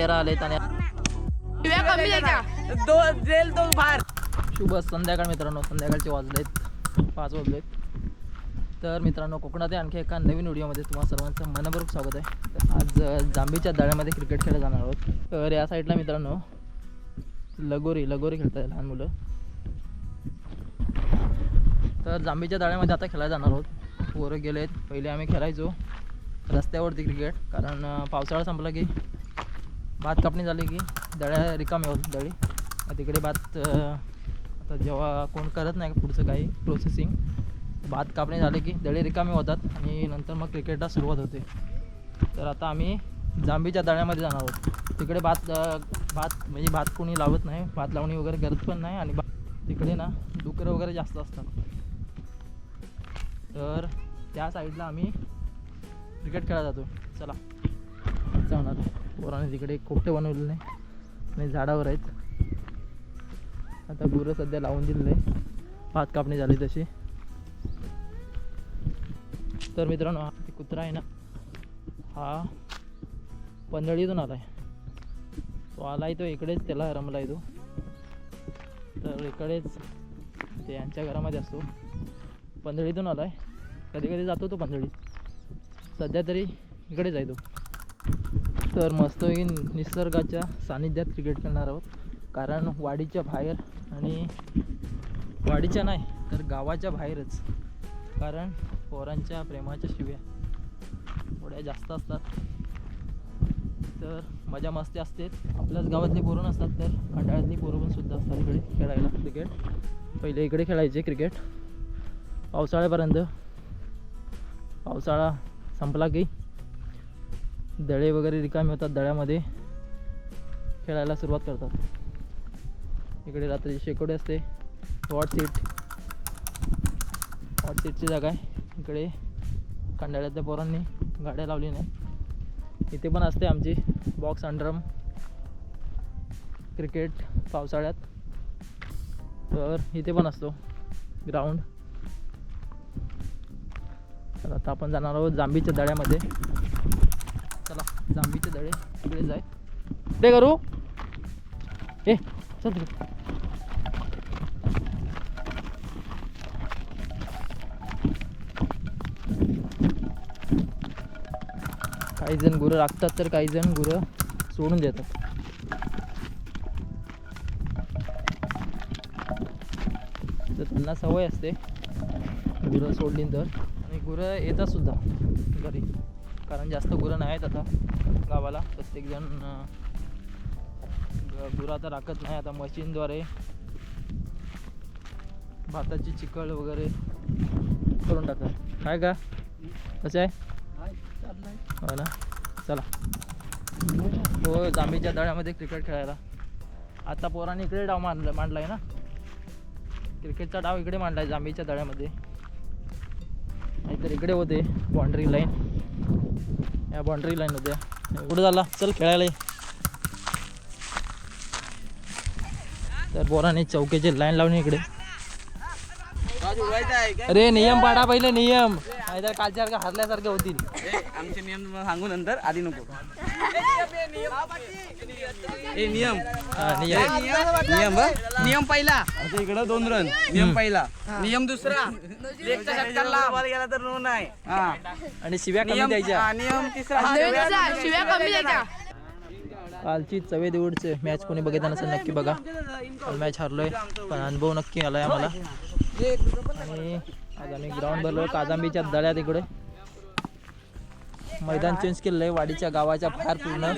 तेरा आलेत आणि जेल बाहेर. शुभ संध्याकाळ मित्रांनो. संध्याकाळचे वाजलेत. पाच वाजलेत. तर मित्रांनो कोकणात आणखी एका नवीन व्हिडिओमध्ये तुम्हा सर्वांचं मनपूर्वक स्वागत आहे. तर आज अ, जांभीच्या दाळ्यामध्ये क्रिकेट खेळत जाणार आहोत. तर या साईडला मित्रांनो लगोरी लगोरी खेळत आहे लहान मुलं. तर जांभीच्या दाळ्यामध्ये आता खेळायला जाणार आहोत. पोरं गेलेत. पहिले आम्ही खेळायचो रस्त्यावरती क्रिकेट कारण पावसाळा संपला की भात कापणी झाली की दळ्या रिकामी होत दळी. तिकडे भात आता जेव्हा कोण करत नाही पुढचं काही प्रोसेसिंग भात कापणी झाले की दळे रिकामी होतात आणि नंतर मग क्रिकेटला सुरुवात होते. तर आता आम्ही जांभीच्या दळ्यामध्ये जाणार आहोत. तिकडे भात भात म्हणजे भात कोणी लावत नाही भात लावणी वगैरे करत पण नाही आणि तिकडे ना डुकरं वगैरे जास्त असतात. तर त्या साईडला आम्ही क्रिकेट खेळायला जातो. चला जाणार पोराने तिकडे कोपटे बनवलेले नाही. आणि झाडावर आहेत. आता गुरं सध्या लावून दिलेले भात कापणी झाली तशी. तर मित्रांनो हा ते कुत्रा आहे ना. हा पंधळीतून आला आहे तो आला आहे तो इकडेच त्याला रमला आहे तो. तर इकडेच ते यांच्या घरामध्ये असतो. पंधळीतून आला आहे कधी कधी जातो तो पंधळीत. सध्या तरी इकडेच आहे तो. तर मस्त निसर्गाच्या सानिध्यात क्रिकेट खेळणार आहोत. कारण वाडीच्या बाहेर आणि वाडीच्या नाही तर गावाच्या बाहेरच. कारण पोरांच्या प्रेमाच्या शिव्या थोड्या जास्त असतात. तर मजा मस्ती असते. आपल्याच गावातली पोरं नसतात तर खंडाळ्यातली पोरं पण सुद्धा असतात इकडे खेळायला. क्रिकेट पहिले इकडे खेळायचे क्रिकेट पावसाळ्यापर्यंत. पावसाळा संपला की दळे वगैरे रिकामे होतात दळ्यामध्ये खेळायला सुरुवात करतात. इकडे रात्री शेकोडी असते. हॉट सीट हॉट सीटची जागा आहे. इकडे खंडाळ्यातल्या पोरांनी गाड्या लावली नाही इथे पण असते आमची बॉक्स अंडरम क्रिकेट पावसाळ्यात. तर इथे पण असतो. ग्राउंड तर आता आपण जाणार आहोत जांभीच्या दळ्यामध्ये. जांभीचे दळे तिकडे जाय. ते करू ए चल तिकडे. काही जण गुरं राखतात तर काही जण गुरं सोडून देतात. तर त्यांना सवय असते गुरं सोडली तर. आणि गुरं येतात सुद्धा घरी. कारण जास्त गुरं नाही आहेत आता गावाला. प्रत्येकजण गुरं आता राखत नाही. आता मशीनद्वारे भाताची चिकळ वगैरे करून टाकतात. काय का? कसं आहे? हो ना? चला. हो जांभीच्या दळ्यामध्ये क्रिकेट खेळायला. आता पोरांनी इकडे डाव मांडला मांडला आहे ना? क्रिकेटचा डाव इकडे मांडला आहे जांभीच्या दळ्यामध्ये. नाहीतर इकडे होते बाउंड्री लाईन या बाउंड्री लाईन होत्या कुठं झाला. चल खेळायला. तर पोराने चौकीची लाईन लावली इकडे. अरे नियम पाडा पहिले नियम. नाहीतर कालच्यासारखं हरल्यासारखे होतील. ए, आमचे नियम सांगू नंतर आधी नको. ए नियम. नियम. नियम. पहिला. आता इकडं दोन रन नियम पहिला. नियम दुसरा. गेला तर नो नाही. हा. आणि शिव्या कमी नियम द्यायच्या. नियम तिसरा. शिव्या शिव्या कमी द्यायच्या. कालची चवे देऊडचे मॅच कोणी बघितला नसेल नक्की बघा. काल मॅच हरलोय. पण अनुभव नक्की आलाय आम्हाला. आणि आज आम्ही ग्राउंड भरलो काजांबीच्या दळ्यात इकडे मैदान चेंज केलेलं आहे वाडीच्या गावाच्या बाहेर पूर्ण.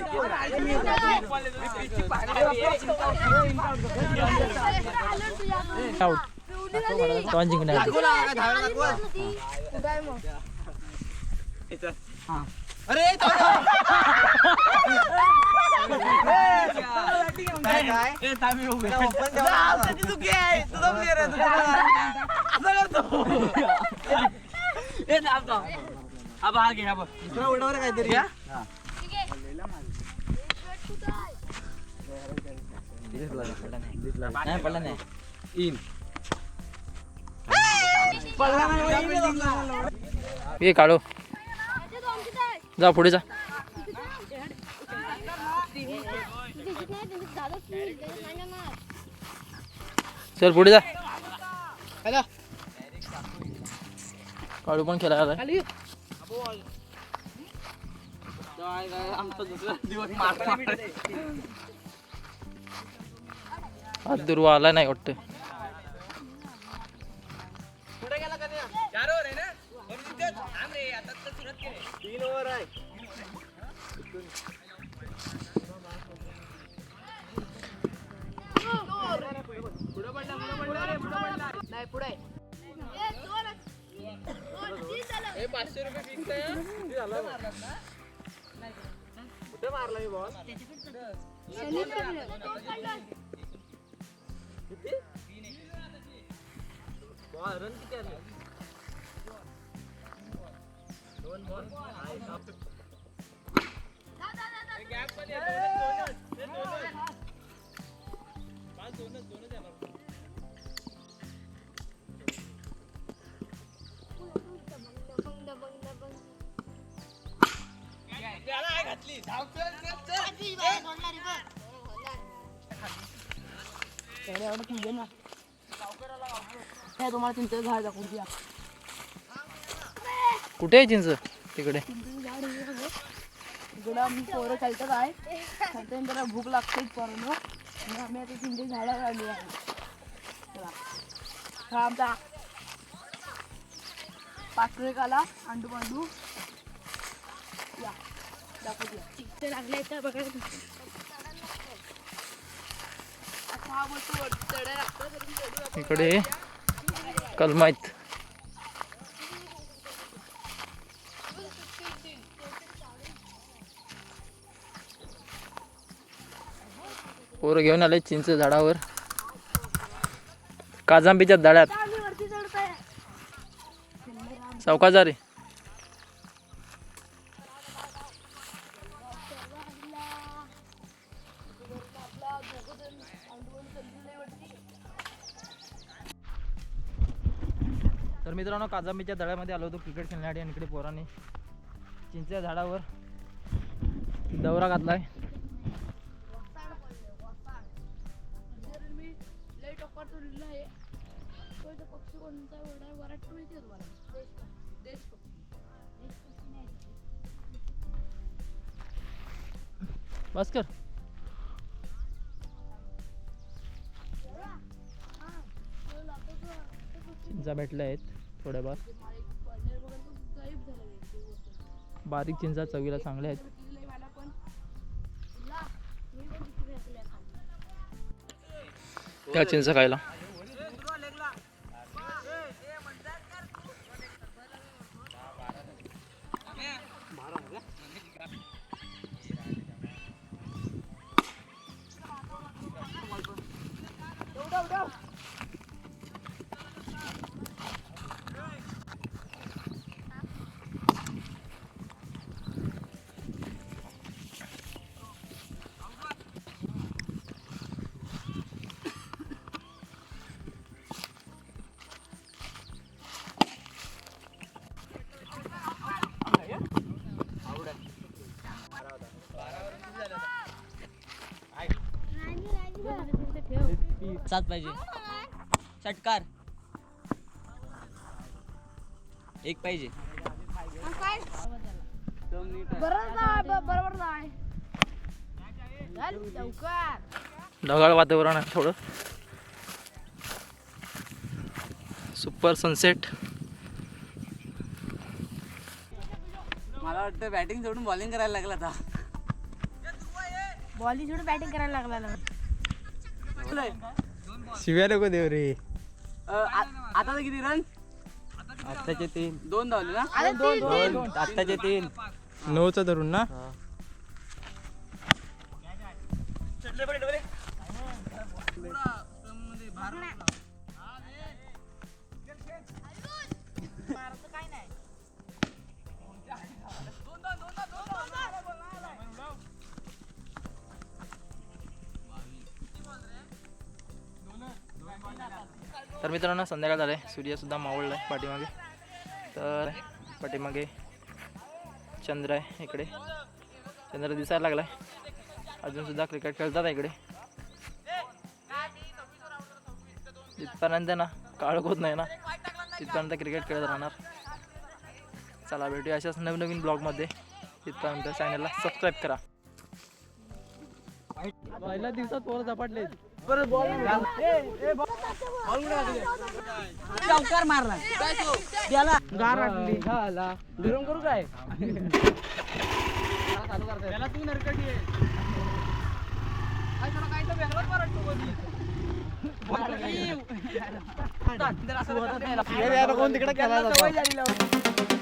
टॉन जिंकणार? अरे काहीतरी नाही पडला नाही इन ये काढो. जा पुढे जा. चल पुढे जा. काळू पण खेळायला आलाय. आमचा दुसरा दिवस मारला आज दुर्वा आला नाही वाटतं. पुढे गेला का पुढे हे पाचशे रुपये fix आहे हं? किती झालं? बघ. कुठे मारला मी बॉल किती? बॉल रन किती आले दोन बॉल गॅपमध्ये दोनच हे दोनच दोनच येणार त्याला आहे घातली तुम्हाला चिंच झाड दाखवून द्या कुठे आहे चिंच? तिकडे. इकडं आम्ही पोरं चालतात आहे. चालतं त्याला भूक लागते पोरांना आम्ही आता चिंच झाडावर आली आहे. हा आमचा आला अंडू या दाखवूया लागले तर बघा. आता हा बोलतो लागतं. इकडे कलमाईत. पोरं घेऊन आले चिंच झाडावर. काजांबीच्या दळ्यात सावकाश जा तर मित्रांनो काजांबीच्या दळ्यामध्ये आलो होतो क्रिकेट खेळण्यासाठी आणि इकडे पोराने चिंचेच्या झाडावर दौरा घातलाय. आहे पक्षी कोणता बस कर चिंचा भेटल्या आहेत थोड्याफार. बारीक चिंचा चवीला चांगल्या आहेत. त्या चिंचा खायला? सात पाहिजे. षटकार. एक पाहिजे. बरोबर नाही चौकार ढगाळ वातावरण आहे थोडं. Super sunset. मला वाटतं बॅटिंग सोडून बॉलिंग करायला लागला आता. बॉलिंग सोडून बॅटिंग करायला लागला ना. शिव्या नको देव रे. आता किती रन आत्ताचे तीन. दोन धावले ना? तीन तीन. आत्ताचे तीन. नऊचा धरून ना? तर मित्रांनो संध्याकाळ झालं आहे सूर्यसुद्धा मावळला आहे पाठीमागे. तर पाठीमागे चंद्र आहे इकडे. चंद्र दिसायला लागला आहे अजूनसुद्धा क्रिकेट खेळतात आहे इकडे. जिथपर्यंत ना काळोख होत नाही ना तिथपर्यंत क्रिकेट खेळत राहणार. चला भेटूया अशाच नवीन नवीन ब्लॉगमध्ये तिथपर्यंत चॅनलला सबस्क्राईब करा. पहिल्या दिवसात पोरं झपाटले चौकार मारला त्याला गार वाटली गरम करू काय? त्याला तू नरकटी आहे. काय त्याला काय तर वेगळाच मारतो कधी? कोण तिकडे झाली लावून.